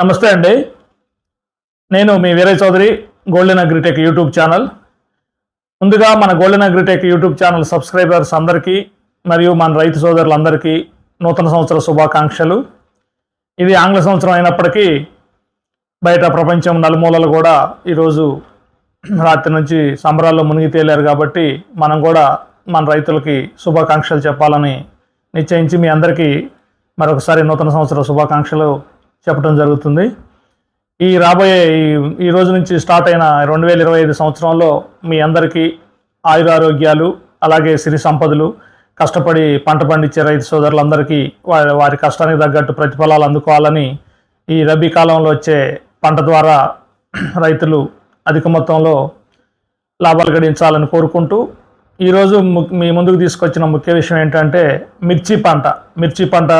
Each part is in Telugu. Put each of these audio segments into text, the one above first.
నమస్తే అండి. నేను మీ Veeraiah Chowdary golden agritech YouTube channel ముందుగా మన golden agritech YouTube channel subscribers అందరికీ మరియు మన రైతు సోదరులందరికీ నూతన సంవత్సర శుభాకాంక్షలు. ఇది ఆంగ్ల సంవత్సరం అయినప్పటికీ బయట ప్రపంచం నలుమూలలు కూడా ఈరోజు రాత్రి నుంచి సంబరాల్లో మునిగి తేలారు కాబట్టి మనం కూడా మన రైతులకి శుభాకాంక్షలు చెప్పాలని నిశ్చయించి మీ అందరికీ మరొకసారి నూతన సంవత్సర శుభాకాంక్షలు చెప్పడం జరుగుతుంది. ఈ రాబోయే ఈ రోజు నుంచి స్టార్ట్ అయిన రెండు వేల ఇరవై ఐదు సంవత్సరంలో మీ అందరికీ ఆయురారోగ్యాలు అలాగే సిరి సంపదలు కష్టపడి పంట పండించే రైతు సోదరులందరికీ వారి వారి కష్టానికి తగ్గట్టు ప్రతిఫలాలు అందుకోవాలని ఈ రబీ కాలంలో వచ్చే పంట ద్వారా రైతులు అధిక మొత్తంలో లాభాలు గడించాలని కోరుకుంటూ ఈరోజు ము- మీ ముందుకు తీసుకొచ్చిన ముఖ్య విషయం ఏంటంటే మిర్చి పంట. మిర్చి పంట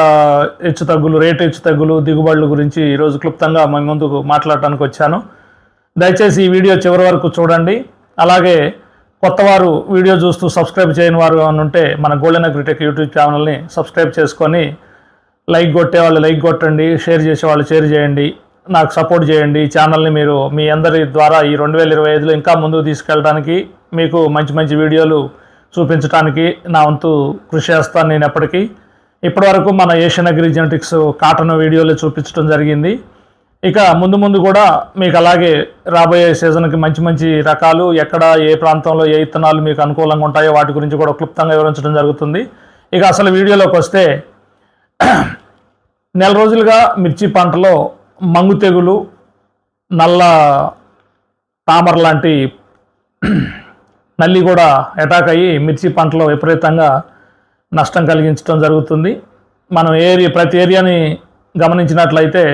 హెచ్చు తగ్గులు రేటు హెచ్చు తగ్గులు దిగుబడుల గురించి ఈరోజు క్లుప్తంగా మీ ముందుకు మాట్లాడటానికి వచ్చాను. దయచేసి ఈ వీడియో చివరి వరకు చూడండి. అలాగే కొత్తవారు వీడియో చూస్తూ సబ్స్క్రైబ్ చేయని వారు ఉంటే మన గోల్డెన్ అగ్రిటెక్ యూట్యూబ్ ఛానల్ని సబ్స్క్రైబ్ చేసుకొని లైక్ కొట్టే వాళ్ళు లైక్ కొట్టండి షేర్ చేసే వాళ్ళు షేర్ చేయండి నాకు సపోర్ట్ చేయండి. ఈ ఛానల్ని మీరు మీ అందరి ద్వారా ఈ రెండు వేల ఇరవై ఐదులో ఇంకా ముందుకు తీసుకెళ్ళడానికి మీకు మంచి మంచి వీడియోలు చూపించడానికి నా వంతు కృషి చేస్తాను నేను ఎప్పటికీ. ఇప్పటివరకు మన ఏషియన్ అగ్రి జెనెటిక్స్ కాటన్ వీడియోలు చూపించడం జరిగింది. ఇక ముందు ముందు కూడా మీకు అలాగే రాబోయే సీజన్కి మంచి మంచి రకాలు ఎక్కడ ఏ ప్రాంతంలో ఏ ఇత్తనాలు మీకు అనుకూలంగా ఉంటాయో వాటి గురించి కూడా క్లుప్తంగా వివరించడం జరుగుతుంది. ఇక అసలు వీడియోలోకి వస్తే నెల రోజులుగా మిర్చి పంటలో మంగు తెగులు నల్ల తామర లాంటి నల్లి కూడా అటాక్ అయ్యి మిర్చి పంటలో విపరీతంగా నష్టం కలిగించడం జరుగుతుంది. మనం ఏరియా ప్రతి ఏరియాని గమనించినట్లయితే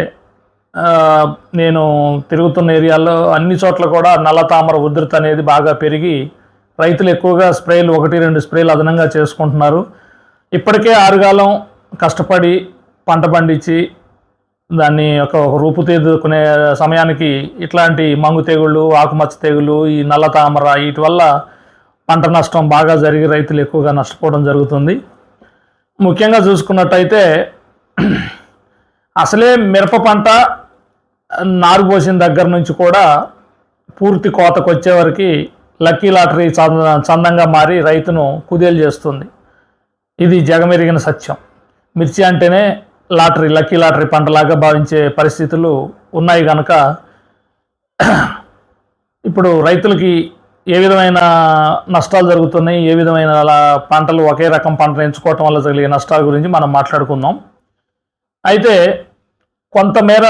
నేను తిరుగుతున్న ఏరియాలో అన్ని చోట్ల కూడా నల్ల తామర ఉధృత అనేది బాగా పెరిగి రైతులు ఎక్కువగా స్ప్రేలు ఒకటి రెండు స్ప్రేలు అదనంగా చేసుకుంటున్నారు. ఇప్పటికే ఆరుగాలం కష్టపడి పంట పండించి దాన్ని ఒక రూపుదిద్దుకునే సమయానికి ఇట్లాంటి మంగు తెగుళ్ళు ఆకుమచ్చ తెగులు ఈ నల్ల తామర వీటి వల్ల పంట నష్టం బాగా జరిగి రైతులు ఎక్కువగా నష్టపోవడం జరుగుతుంది. ముఖ్యంగా చూసుకున్నట్టయితే అసలే మిరప పంట నారు పోసిన దగ్గర నుంచి కూడా పూర్తి కోతకు వచ్చేవరకు లక్కీ లాటరీ చంద- చందంగా మారి రైతును కుదేలు చేస్తుంది. ఇది జగమెరిగిన సత్యం. మిర్చి అంటేనే లాటరీ లక్కీ లాటరీ పంటలాగా భావించే పరిస్థితులు ఉన్నాయి కనుక ఇప్పుడు రైతులకి ఏ విధమైన నష్టాలు జరుగుతున్నాయి ఏ విధమైన అలా పంటలు ఒకే రకం పంటను ఎంచుకోవటం వల్ల జరిగే నష్టాల గురించి మనం మాట్లాడుకుందాం. అయితే కొంతమేర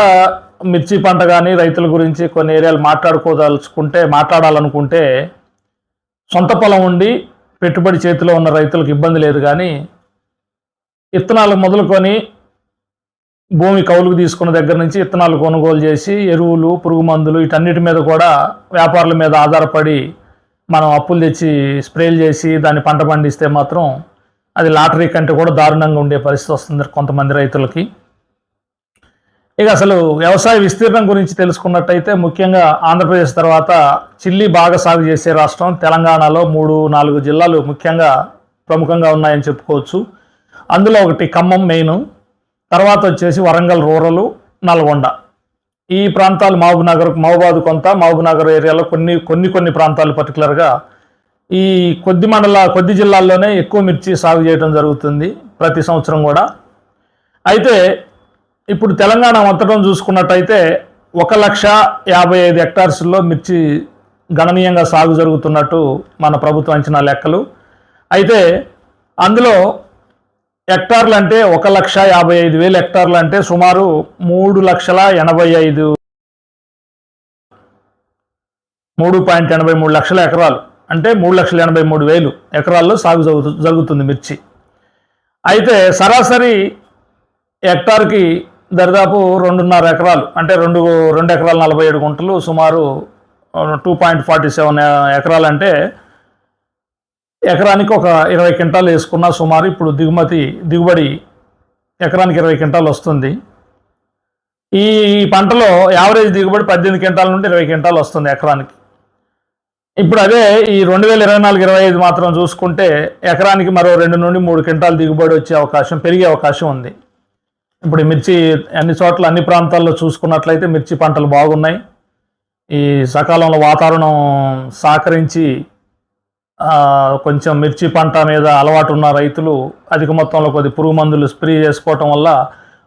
మిర్చి పంట కానీ రైతుల గురించి కొన్ని ఏరియాలు మాట్లాడుకోదలుచుకుంటే మాట్లాడాలనుకుంటే సొంత పొలం ఉండి పెట్టుబడి చేతిలో ఉన్న రైతులకు ఇబ్బంది లేదు కానీ ఇత్తనాలు మొదలుకొని భూమి కౌలుకు తీసుకున్న దగ్గర నుంచి ఇత్తనాలు కొనుగోలు చేసి ఎరువులు పురుగు మందులు వీటన్నిటి మీద కూడా వ్యాపారుల మీద ఆధారపడి మనం అప్పులు తెచ్చి స్ప్రేలు చేసి దాన్ని పంట పండిస్తే మాత్రం అది లాటరీ కంటే కూడా దారుణంగా ఉండే పరిస్థితి వస్తుంది కొంతమంది రైతులకి. ఇక అసలు వ్యవసాయ విస్తీర్ణం గురించి తెలుసుకున్నట్టయితే ముఖ్యంగా ఆంధ్రప్రదేశ్ తర్వాత చిల్లి బాగా సాగు చేసే రాష్ట్రం తెలంగాణలో మూడు నాలుగు జిల్లాలు ముఖ్యంగా ప్రముఖంగా ఉన్నాయని చెప్పుకోవచ్చు. అందులో ఒకటి ఖమ్మం మెయిన్ తర్వాత వచ్చేసి వరంగల్ రూరల్ నల్గొండ. ఈ ప్రాంతాలు మహబూబ్ నగర్ మహబాద్ కొంత మహబూబ్ నగర్ ఏరియాలో కొన్ని కొన్ని కొన్ని ప్రాంతాలు పర్టికులర్గా ఈ కొద్ది మండల కొద్ది జిల్లాల్లోనే ఎక్కువ మిర్చి సాగు చేయడం జరుగుతుంది ప్రతి సంవత్సరం కూడా. అయితే ఇప్పుడు తెలంగాణ మొత్తం చూసుకున్నట్టయితే ఒక లక్ష యాభై ఐదు హెక్టార్స్లో మిర్చి గణనీయంగా సాగు జరుగుతున్నట్టు మన ప్రభుత్వ అంచనా లెక్కలు. అయితే అందులో హెక్టార్లు అంటే ఒక లక్ష యాభై ఐదు వేలు హెక్టార్లు అంటే సుమారు మూడు లక్షల ఎనభై ఐదు మూడు పాయింట్ ఎనభై మూడు లక్షల ఎకరాలు. అంటే మూడు లక్షల ఎనభై మూడు వేలు ఎకరాల్లో సాగు జరుగుతుంది మిర్చి. అయితే సరాసరి హెక్టార్కి దరిదాపు రెండున్నర ఎకరాలు. అంటే రెండు రెండు ఎకరాల నలభై ఏడు గుంటలు సుమారు టూ పాయింట్ ఫార్టీ సెవెన్ ఎకరాలు అంటే ఎకరానికి ఒక ఇరవై క్వింటాలు వేసుకున్న సుమారు ఇప్పుడు దిగుమతి దిగుబడి ఎకరానికి ఇరవై క్వింటాలు వస్తుంది. ఈ పంటలో యావరేజ్ దిగుబడి పద్దెనిమిది క్వింటాల నుండి ఇరవై క్వింటాలు వస్తుంది ఎకరానికి. ఇప్పుడు అదే ఈ రెండు వేల ఇరవై నాలుగు ఇరవై ఐదు మాత్రం చూసుకుంటే ఎకరానికి మరో రెండు నుండి మూడు క్వింటాలు దిగుబడి వచ్చే అవకాశం పెరిగే అవకాశం ఉంది. ఇప్పుడు మిర్చి అన్ని చోట్ల అన్ని ప్రాంతాల్లో చూసుకున్నట్లయితే మిర్చి పంటలు బాగున్నాయి. ఈ సకాలంలో వాతావరణం సహకరించి కొంచెం మిర్చి పంట మీద అలవాటు ఉన్న రైతులు అధిక మొత్తంలో కొద్ది పురుగు మందులు స్ప్రే చేసుకోవటం వల్ల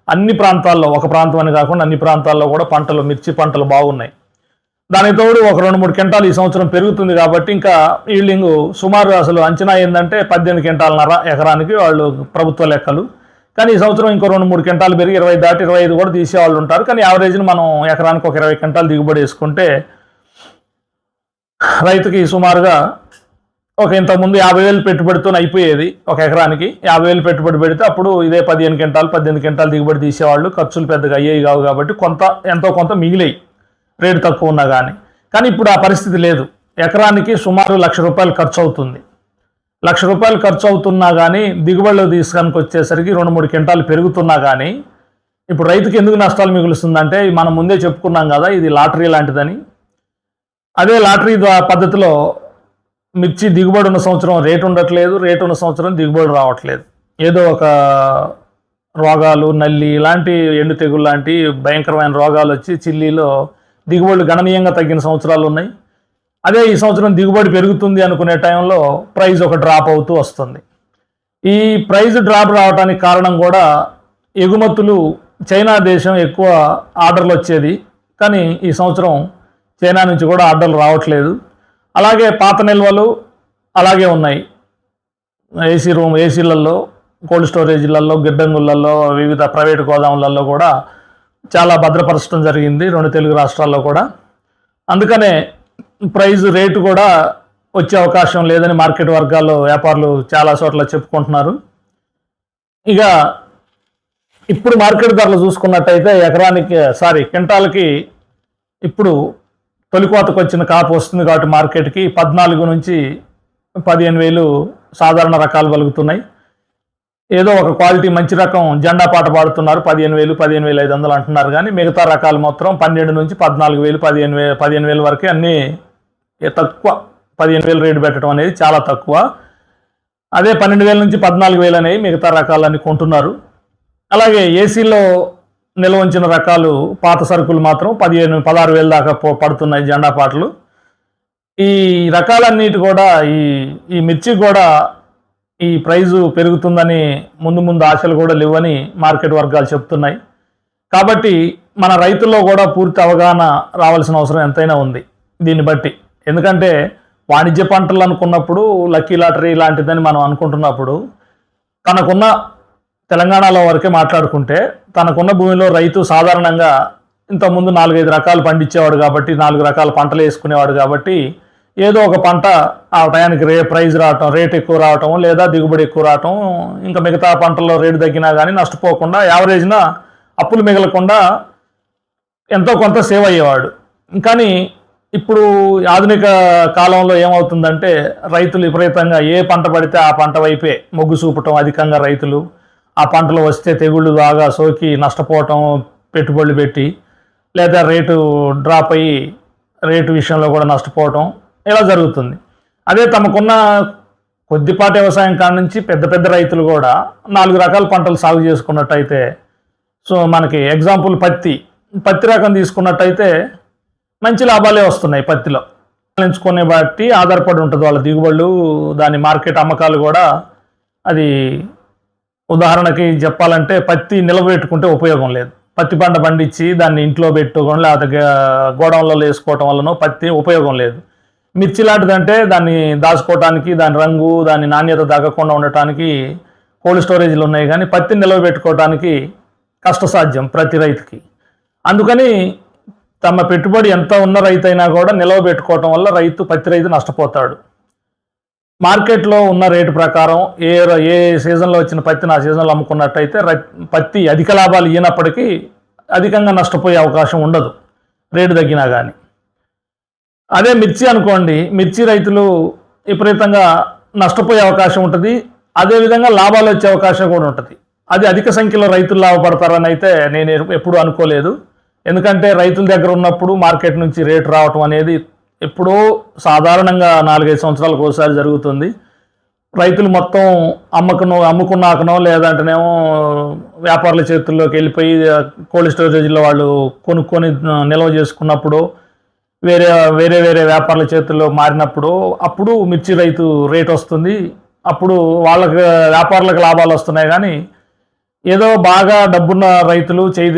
అన్ని ప్రాంతాల్లో ఒక ప్రాంతం అని కాకుండా అన్ని ప్రాంతాల్లో కూడా పంటలు మిర్చి పంటలు బాగున్నాయి. దానికి తోడు ఒక రెండు మూడు క్వింటాలు ఈ సంవత్సరం పెరుగుతుంది కాబట్టి ఇంకా ఈల్డింగ్ సుమారు అసలు అంచనా ఏంటంటే పద్దెనిమిది క్వింటాలన్నర ఎకరానికి వాళ్ళు ప్రభుత్వ లెక్కలు. కానీ ఈ సంవత్సరం ఇంకో రెండు మూడు క్వింటాలు పెరిగి ఇరవై దాటి ఇరవై ఐదు కూడా తీసేవాళ్ళు ఉంటారు. కానీ యావరేజ్ని మనం ఎకరానికి ఒక ఇరవై క్వింటాలు దిగుబడి వేసుకుంటే రైతుకి సుమారుగా ఒక ఇంతకుముందు యాభై వేలు పెట్టుబడితో అయిపోయేది ఒక ఎకరానికి. యాభై వేలు పెట్టుబడి పెడితే అప్పుడు ఇదే పదిహేను క్వింటాలు పద్దెనిమిది క్వింటాలు దిగుబడి తీసేవాళ్ళు. ఖర్చులు పెద్దగా అయ్యేవి కావు కాబట్టి కొంత ఎంతో కొంత మిగిలాయి. రేటు తక్కువ ఉన్నా కానీ కానీ ఇప్పుడు ఆ పరిస్థితి లేదు. ఎకరానికి సుమారు లక్ష రూపాయలు ఖర్చు అవుతుంది లక్ష రూపాయలు ఖర్చు అవుతున్నా కానీ దిగుబడిలో తీసుకొని వచ్చేసరికి రెండు మూడు క్వింటాలు పెరుగుతున్నా కానీ ఇప్పుడు రైతుకి ఎందుకు నష్టాలు మిగులుస్తుందంటే మనం ముందే చెప్పుకున్నాం కదా ఇది లాటరీ లాంటిదని. అదే లాటరీ పద్ధతిలో మిర్చి దిగుబడి ఉన్న సంవత్సరం రేటు ఉండట్లేదు రేటు ఉన్న సంవత్సరం దిగుబడి రావట్లేదు. ఏదో ఒక రోగాలు నల్లి ఇలాంటి ఎండు తెగులు లాంటి భయంకరమైన రోగాలు వచ్చి చిల్లీలో దిగుబడులు గణనీయంగా తగ్గిన సంవత్సరాలు ఉన్నాయి. అదే ఈ సంవత్సరం దిగుబడి పెరుగుతుంది అనుకునే టైంలో ప్రైజ్ ఒక డ్రాప్ అవుతూ వస్తుంది. ఈ ప్రైజ్ డ్రాప్ రావడానికి కారణం కూడా ఎగుమతులు చైనా దేశం ఎక్కువ ఆర్డర్లు వచ్చేది. కానీ ఈ సంవత్సరం చైనా నుంచి కూడా ఆర్డర్లు రావట్లేదు. అలాగే పాత నిల్వలు అలాగే ఉన్నాయి. ఏసీ రూమ్ ఏసీలలో కోల్డ్ స్టోరేజీలలో గిడ్డంగులలో వివిధ ప్రైవేట్ గోదాములలో కూడా చాలా భద్రపరచడం జరిగింది రెండు తెలుగు రాష్ట్రాల్లో కూడా. అందుకనే ప్రైస్ రేటు కూడా వచ్చే అవకాశం లేదని మార్కెట్ వర్గాల్లో వ్యాపారులు చాలా చోట్ల చెప్పుకుంటున్నారు. ఇక ఇప్పుడు మార్కెట్ ధరలు చూసుకున్నట్టయితే ఎకరానికి సారీ క్వింటాల్కి ఇప్పుడు తొలి కోతకు వచ్చిన కాపు వస్తుంది కాబట్టి మార్కెట్కి పద్నాలుగు నుంచి పదిహేను వేలు సాధారణ రకాలు పలుకుతున్నాయి ఏదో ఒక క్వాలిటీ మంచి రకం జెండా పాట పాడుతున్నారు. పదిహేను వేలు పదిహేను వేలు ఐదు వందలు అంటున్నారు కానీ మిగతా రకాలు మాత్రం పన్నెండు నుంచి పద్నాలుగు వేలు పదిహేను వేలు పదిహేను వేల వరకే అన్నీ తక్కువ. పదిహేను వేలు రేటు పెట్టడం అనేది చాలా తక్కువ. అదే పన్నెండు వేల నుంచి పద్నాలుగు వేలు అనేవి మిగతా రకాలన్నీ కొంటున్నారు. అలాగే ఏసీలో నిల్వ ఉంచిన రకాలు పాత సరుకులు మాత్రం పదిహేను పదహారు వేల దాకా పో- పడుతున్నాయి జెండా పాటలు. ఈ రకాలన్నిటి కూడా ఈ ఈ మిర్చి కూడా ఈ ప్రైజు పెరుగుతుందని ముందు ముందు ఆశలు కూడా లేవని మార్కెట్ వర్గాలు చెప్తున్నాయి. కాబట్టి మన రైతుల్లో కూడా పూర్తి అవగాహన రావాల్సిన అవసరం ఎంతైనా ఉంది దీన్ని బట్టి. ఎందుకంటే వాణిజ్య పంటలు అనుకున్నప్పుడు లక్కీ లాటరీ లాంటిదని మనం అనుకుంటున్నప్పుడు తనకున్న తెలంగాణలో వరకే మాట్లాడుకుంటే తనకున్న భూమిలో రైతు సాధారణంగా ఇంతకుముందు నాలుగైదు రకాలు పండించేవాడు కాబట్టి నాలుగు రకాల పంటలు వేసుకునేవాడు కాబట్టి ఏదో ఒక పంట ఆ టయానికి రే ప్రైజ్ రావటం రేట్ ఎక్కువ రావటం లేదా దిగుబడి ఎక్కువ రావటం ఇంకా మిగతా పంటల్లో రేటు తగ్గినా కానీ నష్టపోకుండా యావరేజ్న అప్పులు మిగలకుండా ఎంతో కొంత సేవ్ అయ్యేవాడు. కానీ ఇప్పుడు ఆధునిక కాలంలో ఏమవుతుందంటే రైతులు విపరీతంగా ఏ పంట పడితే ఆ పంట వైపే మొగ్గు చూపటం అధికంగా రైతులు ఆ పంటలు వస్తే తెగుళ్ళు బాగా సోకి నష్టపోవటం పెట్టుబడులు పెట్టి లేదా రేటు డ్రాప్ అయ్యి రేటు విషయంలో కూడా నష్టపోవటం ఇలా జరుగుతుంది. అదే తమకున్న కొద్దిపాటి వ్యవసాయం కాడ నుంచి పెద్ద పెద్ద రైతులు కూడా నాలుగు రకాల పంటలు సాగు చేసుకున్నట్టయితే సో మనకి ఎగ్జాంపుల్ పత్తి పత్తి రకం తీసుకున్నట్టయితే మంచి లాభాలే వస్తున్నాయి పత్తిలో. ఎంచుకునే బట్టి ఆధారపడి ఉంటుంది వాళ్ళ దిగుబడులు దాని మార్కెట్ అమ్మకాలు కూడా అది ఉదాహరణకి చెప్పాలంటే పత్తి నిలబెట్టుకుంటే ఉపయోగం లేదు. పత్తి పంట పండించి దాన్ని ఇంట్లో పెట్టుకోవడం లేకపోతే గోడౌన్లలో వేసుకోవటం వలన పత్తి ఉపయోగం లేదు. మిర్చి లాంటిదంటే దాన్ని దాచుకోవటానికి దాని రంగు దాని నాణ్యత తగ్గకుండా ఉండటానికి కోల్డ్ స్టోరేజ్లు ఉన్నాయి కానీ పత్తిని నిలవబెట్టుకోవటానికి కష్టసాధ్యం ప్రతి రైతుకి. అందుకని తమ పెట్టుబడి ఎంత ఉన్న రైతు అయినా కూడా నిలవబెట్టుకోవటం వల్ల రైతు పత్తి రైతు నష్టపోతాడు. మార్కెట్లో ఉన్న రేటు ప్రకారం ఏ ఏ సీజన్లో వచ్చిన పత్తిని ఆ సీజన్లో అమ్ముకున్నట్టయితే రై- పత్తి అధిక లాభాలు ఇయ్యనప్పటికీ అధికంగా నష్టపోయే అవకాశం ఉండదు రేటు తగ్గినా కానీ అదే మిర్చి అనుకోండి మిర్చి రైతులు విపరీతంగా నష్టపోయే అవకాశం ఉంటుంది అదేవిధంగా లాభాలు వచ్చే అవకాశం కూడా ఉంటుంది. అది అధిక సంఖ్యలో రైతులు లాభపడతారని అయితే నేను ఎప్పుడు ఎప్పుడూ అనుకోలేదు. ఎందుకంటే రైతుల దగ్గర ఉన్నప్పుడు మార్కెట్ నుంచి రేటు రావటం అనేది ఎప్పుడో సాధారణంగా నాలుగైదు సంవత్సరాలకు ఒకసారి జరుగుతుంది. రైతులు మొత్తం అమ్మకను అమ్ముకున్నాకనో లేదంటేనేమో వ్యాపారుల చేతుల్లోకి వెళ్ళిపోయి కోల్డ్ స్టోరేజ్లో వాళ్ళు కొనుక్కొని నిల్వ చేసుకున్నప్పుడు వేరే వేరే వేరే వ్యాపారుల చేతుల్లో మారినప్పుడు అప్పుడు మిర్చి రైతు రేట్ వస్తుంది. అప్పుడు వాళ్ళకి వ్యాపారులకు లాభాలు వస్తున్నాయి కానీ ఏదో బాగా డబ్బున్న రైతులు చేయి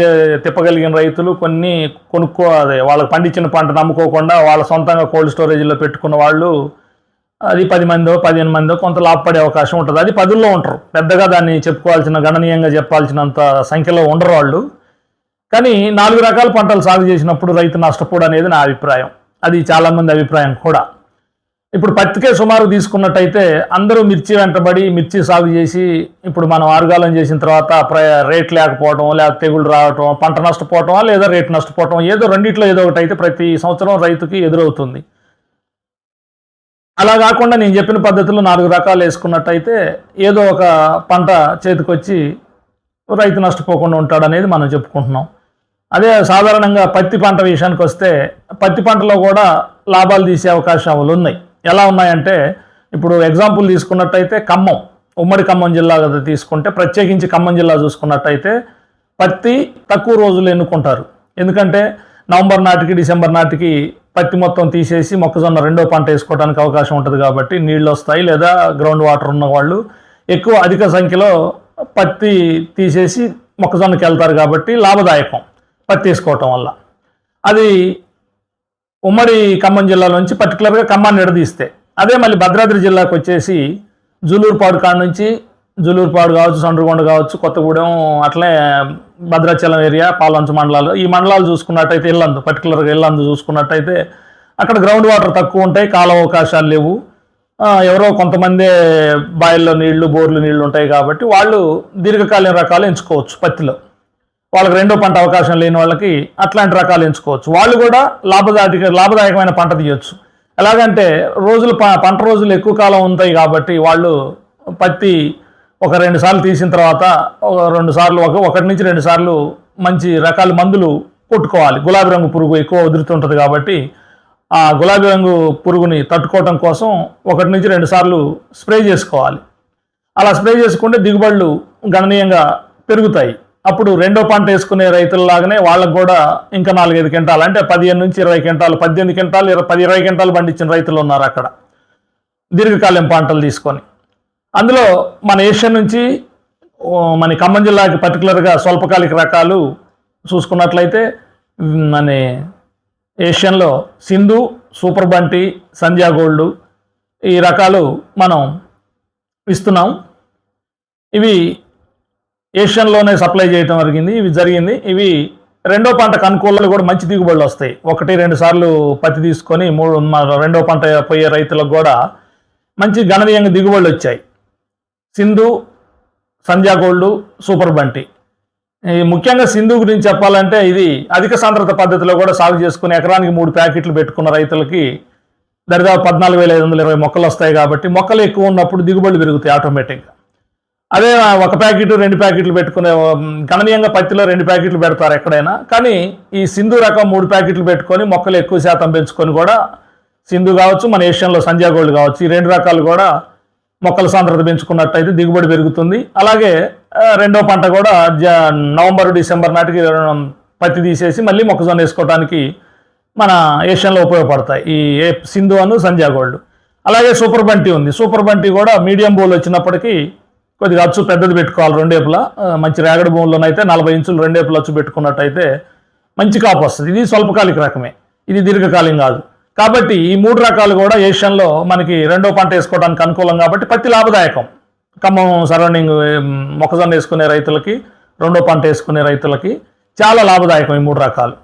తిప్పగలిగిన రైతులు కొన్ని కొనుక్కో అదే వాళ్ళకి పండించిన పంట నమ్ముకోకుండా వాళ్ళ సొంతంగా కోల్డ్ స్టోరేజ్లో పెట్టుకున్న వాళ్ళు అది పది మందో పదిహేను మందో కొంత లాభపడే అవకాశం ఉంటుంది. అది పదుల్లో ఉంటారు. పెద్దగా దాన్ని చెప్పుకోవాల్సిన గణనీయంగా చెప్పాల్సినంత సంఖ్యలో ఉండరు వాళ్ళు. కానీ నాలుగు రకాల పంటలు సాగు చేసినప్పుడు రైతు నష్టపోడు అనేది నా అభిప్రాయం. అది చాలామంది అభిప్రాయం కూడా. ఇప్పుడు పత్తికే సుమారు తీసుకున్నట్టయితే అందరూ మిర్చి వెంటబడి మిర్చి సాగు చేసి ఇప్పుడు మనం ఆరుగాలం చేసిన తర్వాత రేట్ లేకపోవడం లేదా తెగుళ్ళు రావటం పంట నష్టపోవటం లేదా రేట్ నష్టపోవటం ఏదో రెండిట్లో ఏదో ఒకటి అయితే ప్రతి సంవత్సరం రైతుకి ఎదురవుతుంది. అలా కాకుండా నేను చెప్పిన పద్ధతిలో నాలుగు రకాలు వేసుకున్నట్టయితే ఏదో ఒక పంట చేతికొచ్చి రైతు నష్టపోకుండా ఉంటాడనేది మనం చెప్పుకుంటున్నాం. అదే సాధారణంగా పత్తి పంట విషయానికి వస్తే పత్తి పంటలో కూడా లాభాలు తీసే అవకాశాలు ఉన్నాయి. ఎలా ఉన్నాయంటే ఇప్పుడు ఎగ్జాంపుల్ తీసుకున్నట్టయితే ఖమ్మం ఉమ్మడి ఖమ్మం జిల్లా కదా తీసుకుంటే ప్రత్యేకించి ఖమ్మం జిల్లా చూసుకున్నట్టయితే పత్తి తక్కువ రోజులు ఎన్నుకుంటారు. ఎందుకంటే నవంబర్ నాటికి డిసెంబర్ నాటికి పత్తి మొత్తం తీసేసి మొక్కజొన్న రెండో పంట వేసుకోవడానికి అవకాశం ఉంటుంది కాబట్టి నీళ్ళు వస్తాయి లేదా గ్రౌండ్ వాటర్ ఉన్న వాళ్ళు ఎక్కువ అధిక సంఖ్యలో పత్తి తీసేసి మొక్కజొన్నకి వెళ్తారు కాబట్టి లాభదాయకం పత్తి వేసుకోవటం వల్ల. అది ఉమ్మడి ఖమ్మం జిల్లా నుంచి పర్టికులర్గా ఖమ్మాన్ని విడదీస్తే అదే మళ్ళీ భద్రాద్రి జిల్లాకు వచ్చేసి జూలూరుపాడు కాడ నుంచి జూలూరుపాడు కావచ్చు సండ్రగొండ కావచ్చు కొత్తగూడెం అట్లే భద్రాచలం ఏరియా పాలంచు మండలాలు ఈ మండలాలు చూసుకున్నట్టయితే ఇల్లందు పర్టికులర్గా ఇల్లందు చూసుకున్నట్టయితే అక్కడ గ్రౌండ్ వాటర్ తక్కువ ఉంటాయి కాల అవకాశాలు లేవు. ఎవరో కొంతమంది బాయిల్లో నీళ్ళు బోర్లు నీళ్ళు ఉంటాయి కాబట్టి వాళ్ళు దీర్ఘకాలీన రకాలు ఎంచుకోవచ్చు పత్తిలో. వాళ్ళకి రెండో పంట అవకాశం లేని వాళ్ళకి అట్లాంటి రకాలు ఎంచుకోవచ్చు. వాళ్ళు కూడా లాభదాయక లాభదాయకమైన పంట తీయొచ్చు. ఎలాగంటే రోజులు ప- పంట రోజులు ఎక్కువ కాలం ఉంటాయి కాబట్టి వాళ్ళు పత్తి ఒక రెండు సార్లు తీసిన తర్వాత ఒక రెండు సార్లు ఒక ఒకటి నుంచి రెండు సార్లు మంచి రకాల మందులు కొట్టుకోవాలి. గులాబీ రంగు పురుగు ఎక్కువ ఉదురుతుంటుంది కాబట్టి ఆ గులాబీ రంగు పురుగుని తట్టుకోవటం కోసం ఒకటి నుంచి రెండు సార్లు స్ప్రే చేసుకోవాలి. అలా స్ప్రే చేసుకుంటే దిగుబడులు గణనీయంగా పెరుగుతాయి. అప్పుడు రెండో పంట వేసుకునే రైతులలాగానే వాళ్ళకు కూడా ఇంకా నాలుగైదు క్వింటాలు అంటే పదిహేను నుంచి ఇరవై క్వింటాలు పద్దెనిమిది క్వింటాలు ఇరవై పది ఇరవై క్వింటాలు పండించిన రైతులు ఉన్నారు అక్కడ. దీర్ఘకాలం పంటలు తీసుకొని. అందులో మన ఏషియా నుంచి మన ఖమ్మం జిల్లాకి పర్టికులర్గా స్వల్పకాలిక రకాలు చూసుకున్నట్లయితే మన ఏషియన్లో సింధు సూపర్ బంటి సంధ్యా గోల్డ్ ఈ రకాలు మనం ఇస్తున్నాం. ఇవి ఏషియన్లోనే సప్లై చేయడం జరిగింది ఇవి జరిగింది. ఇవి రెండో పంటకు అనుకూలాలు కూడా మంచి దిగుబడులు వస్తాయి. ఒకటి రెండు సార్లు పత్తి తీసుకొని మూడు రెండో పంట పోయే రైతులకు కూడా మంచి గణనీయంగా దిగుబడులు వచ్చాయి. Sindhu Sandhya gold super Bunty. ఈ ముఖ్యంగా సింధు గురించి చెప్పాలంటే ఇది అధిక సాంద్రత పద్ధతిలో కూడా సాగు చేసుకుని ఎకరానికి మూడు ప్యాకెట్లు పెట్టుకున్న రైతులకి దరిదాపు పద్నాలుగు వేల ఐదు వందల ఇరవై మొక్కలు వస్తాయి కాబట్టి మొక్కలు ఎక్కువ ఉన్నప్పుడు దిగుబడులు పెరుగుతాయి ఆటోమేటిక్గా. అదే ఒక ప్యాకెట్ రెండు ప్యాకెట్లు పెట్టుకునే గణనీయంగా పత్తిలో రెండు ప్యాకెట్లు పెడతారు ఎక్కడైనా. కానీ ఈ సింధు రకం మూడు ప్యాకెట్లు పెట్టుకొని మొక్కలు ఎక్కువ శాతం పెంచుకొని కూడా సింధు కావచ్చు మన ఏషియన్లో సంధ్యా గోల్డ్ కావచ్చు ఈ రెండు రకాలు కూడా మొక్కల సాంద్రత పెంచుకున్నట్టయితే దిగుబడి పెరుగుతుంది. అలాగే రెండో పంట కూడా జ నవంబర్ డిసెంబర్ నాటికి పత్తి తీసేసి మళ్ళీ మొక్కజొన్న వేసుకోవడానికి మన ఏషియన్లో ఉపయోగపడతాయి. ఈ ఏ సింధు అను సంధ్యా గోల్డ్. అలాగే సూపర్ బంటి ఉంది. సూపర్ బంటి కూడా మీడియం బోల్ వచ్చినప్పటికీ కొద్దిగా అచ్చు పెద్దది పెట్టుకోవాలి రెండేపులా మంచి రేగడి భూముల్లోనైతే నలభై ఇంచులు రెండేపులు అచ్చు పెట్టుకున్నట్టయితే మంచి కాపు వస్తుంది. ఇది స్వల్పకాలిక రకమే. ఇది దీర్ఘకాలికం కాదు. కాబట్టి ఈ మూడు రకాలు కూడా ఏషియన్లో మనకి రెండో పంట వేసుకోవడానికి అనుకూలం కాబట్టి పత్తి లాభదాయకం. ఖమ్మం సరౌండింగ్ మొక్కజొన్న వేసుకునే రైతులకి రెండో పంట వేసుకునే రైతులకి చాలా లాభదాయకం ఈ మూడు రకాలు.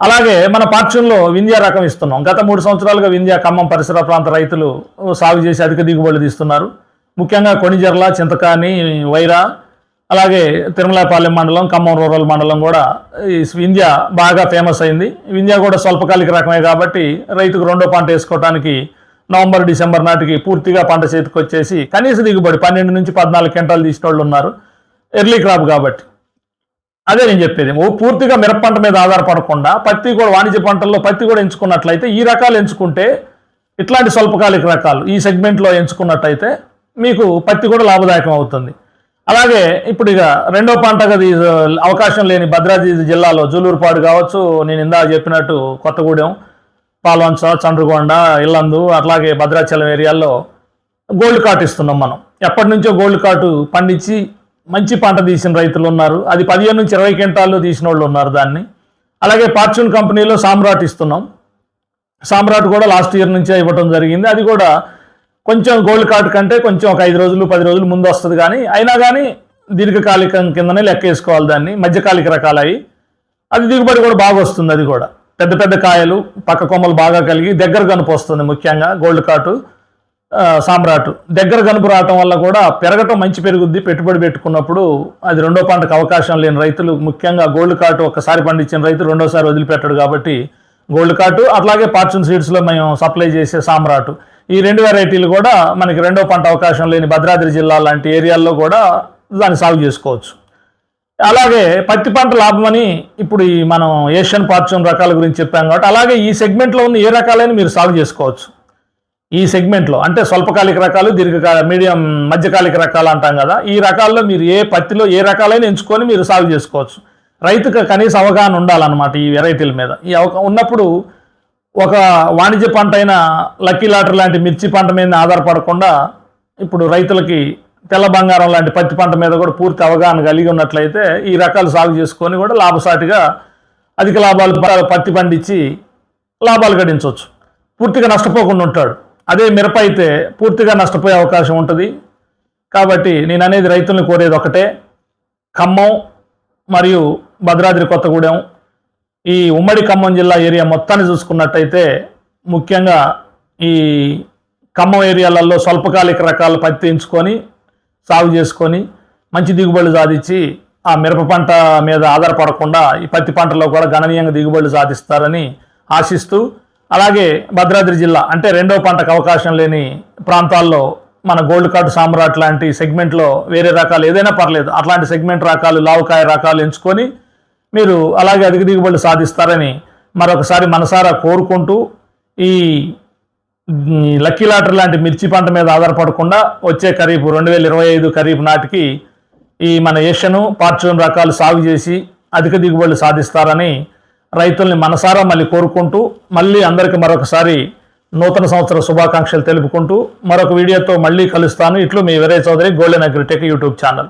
అలాగే మన పార్చున్లో వింధ్యా రకం ఇస్తున్నాం. గత మూడు సంవత్సరాలుగా వింధ్యా ఖమ్మం పరిసర ప్రాంత రైతులు సాగు చేసి అధిక దిగుబడులు తీస్తున్నారు. ముఖ్యంగా కొణిజర్ల చింతకాని వైరా అలాగే తిరుమలపాలెం మండలం ఖమ్మం రూరల్ మండలం కూడా ఈ వింధ్య బాగా ఫేమస్ అయింది. వింధ్య కూడా స్వల్పకాలిక రకమే కాబట్టి రైతుకు రెండో పంట వేసుకోవడానికి నవంబర్ డిసెంబర్ నాటికి పూర్తిగా పంట చేతికి వచ్చేసి కనీస దిగుబడి పన్నెండు నుంచి పద్నాలుగు క్వింటాలు తీసిన వాళ్ళు ఉన్నారు. ఎర్లీ క్రాప్ కాబట్టి. అదే నేను చెప్పేది. ఓ పూర్తిగా మిరప పంట మీద ఆధారపడకుండా పత్తి కూడా వాణిజ్య పంటల్లో పత్తి కూడా ఎంచుకున్నట్లయితే ఈ రకాలు ఎంచుకుంటే ఇట్లాంటి స్వల్పకాలిక రకాలు ఈ సెగ్మెంట్లో ఎంచుకున్నట్టయితే మీకు పత్తి కూడా లాభదాయకం అవుతుంది. అలాగే ఇప్పుడు ఇక రెండో పంటగా అవకాశం లేని భద్రాద్రి జిల్లాలో జూలూరుపాడు కావచ్చు నేను ఇందా చెప్పినట్టు కొత్తగూడెం పాల్వంచ చండ్రగొండ ఇల్లందు అట్లాగే భద్రాచలం ఏరియాల్లో గోల్డ్ కార్ట్ ఇస్తున్నాం మనం. ఎప్పటి నుంచో గోల్డ్ కార్టు పండించి మంచి పంట తీసిన రైతులు ఉన్నారు. అది పదిహేను నుంచి ఇరవై క్వింటాల్లో తీసిన వాళ్ళు ఉన్నారు దాన్ని. అలాగే ఫార్చ్యూన్ కంపెనీలో సామ్రాట్ ఇస్తున్నాం. సామ్రాట్ కూడా లాస్ట్ ఇయర్ నుంచే ఇవ్వటం జరిగింది. అది కూడా కొంచెం గోల్డ్ కార్డ్ కంటే కొంచెం ఒక ఐదు రోజులు పది రోజులు ముందు వస్తుంది కానీ అయినా కానీ దీర్ఘకాలికం కిందనే లెక్క వేసుకోవాలి దాన్ని. మధ్యకాలిక రకాలు అవి. అది దిగుబడి కూడా బాగా వస్తుంది అది కూడా. పెద్ద పెద్ద కాయలు పక్క కొమ్మలు బాగా కలిగి దగ్గర కనుపు వస్తుంది ముఖ్యంగా గోల్డ్ కాటు సామ్రాటు సామ్రాట్. దగ్గర కనుపు రావటం వల్ల కూడా పెరగటం మంచి పెరుగుద్ది. పెట్టుబడి పెట్టుకున్నప్పుడు అది రెండో పంటకు అవకాశం లేని రైతులు ముఖ్యంగా గోల్డ్ కార్టు ఒకసారి పండించిన రైతు రెండోసారి వదిలిపెట్టాడు కాబట్టి గోల్డ్ కార్టు అట్లాగే ఫార్చ్యూన్ సీడ్స్లో మేము సప్లై చేసే సామ్రాట్. ఈ రెండు వెరైటీలు కూడా మనకి రెండో పంట అవకాశం లేని భద్రాద్రి జిల్లా లాంటి ఏరియాల్లో కూడా దాన్ని సాగు చేసుకోవచ్చు. అలాగే పత్తి పంట లాభమని ఇప్పుడు ఈ మనం ఏషియన్ ఫార్చ్యూన్ రకాల గురించి చెప్పాం కాబట్టి అలాగే ఈ సెగ్మెంట్లో ఉన్న ఏ రకాలైన మీరు సాగు చేసుకోవచ్చు. ఈ సెగ్మెంట్లో అంటే స్వల్పకాలిక రకాలు దీర్ఘకాల మీడియం మధ్యకాలిక రకాలు అంటాం కదా ఈ రకాల్లో మీరు ఏ పత్తిలో ఏ రకాలైన ఎంచుకొని మీరు సాగు చేసుకోవచ్చు. రైతుకు కనీస అవగాహన ఉండాలన్నమాట ఈ వెరైటీల మీద. ఈ అవగా ఉన్నప్పుడు ఒక వాణిజ్య పంట అయిన లక్కీ లాటర్ లాంటి మిర్చి పంట మీద ఆధారపడకుండా ఇప్పుడు రైతులకి తెల్ల బంగారం లాంటి పత్తి పంట మీద కూడా పూర్తి అవగాహన కలిగి ఉన్నట్లయితే ఈ రకాలు సాగు చేసుకొని కూడా లాభసాటిగా అధిక లాభాలు పత్తి పండించి లాభాలు గడించవచ్చు. పూర్తిగా నష్టపోకుండా ఉంటాడు. అదే మిరప అయితే పూర్తిగా నష్టపోయే అవకాశం ఉంటుంది. కాబట్టి నేను అనేది రైతుల్ని కోరేది ఒకటే. ఖమ్మం మరియు భద్రాద్రి కొత్తగూడెం ఈ ఉమ్మడి ఖమ్మం జిల్లా ఏరియా మొత్తాన్ని చూసుకున్నట్టయితే ముఖ్యంగా ఈ ఖమ్మం ఏరియాలలో స్వల్పకాలిక రకాలు పత్తి ఎంచుకొని సాగు చేసుకొని మంచి దిగుబడులు సాధించి ఆ మిరప పంట మీద ఆధారపడకుండా ఈ పత్తి పంటలో కూడా గణనీయంగా దిగుబడులు సాధిస్తారని ఆశిస్తూ అలాగే భద్రాద్రి జిల్లా అంటే రెండో పంటకు అవకాశం లేని ప్రాంతాల్లో మన గోల్డ్ కార్డు సామ్రాట్ లాంటి సెగ్మెంట్లో వేరే రకాలు ఏదైనా పర్లేదు. అట్లాంటి సెగ్మెంట్ రకాలు లావుకాయ రకాలు ఎంచుకొని మీరు అలాగే అధిక దిగుబడులు సాధిస్తారని మరొకసారి మనసారా కోరుకుంటూ ఈ లక్కీ లాటర్ లాంటి మిర్చి పంట మీద ఆధారపడకుండా వచ్చే ఖరీఫ్ రెండు వేల ఇరవై ఐదు ఖరీఫ్ నాటికి ఈ మన ఏషను పార్చూన్ రకాలు సాగు చేసి అధిక దిగుబడులు సాధిస్తారని రైతుల్ని మనసారా మళ్ళీ కోరుకుంటూ మళ్ళీ అందరికీ మరొకసారి నూతన సంవత్సర శుభాకాంక్షలు తెలుపుకుంటూ మరొక వీడియోతో మళ్ళీ కలుస్తాను. ఇట్లు మీ Veeraiah Chowdary golden agritech YouTube channel.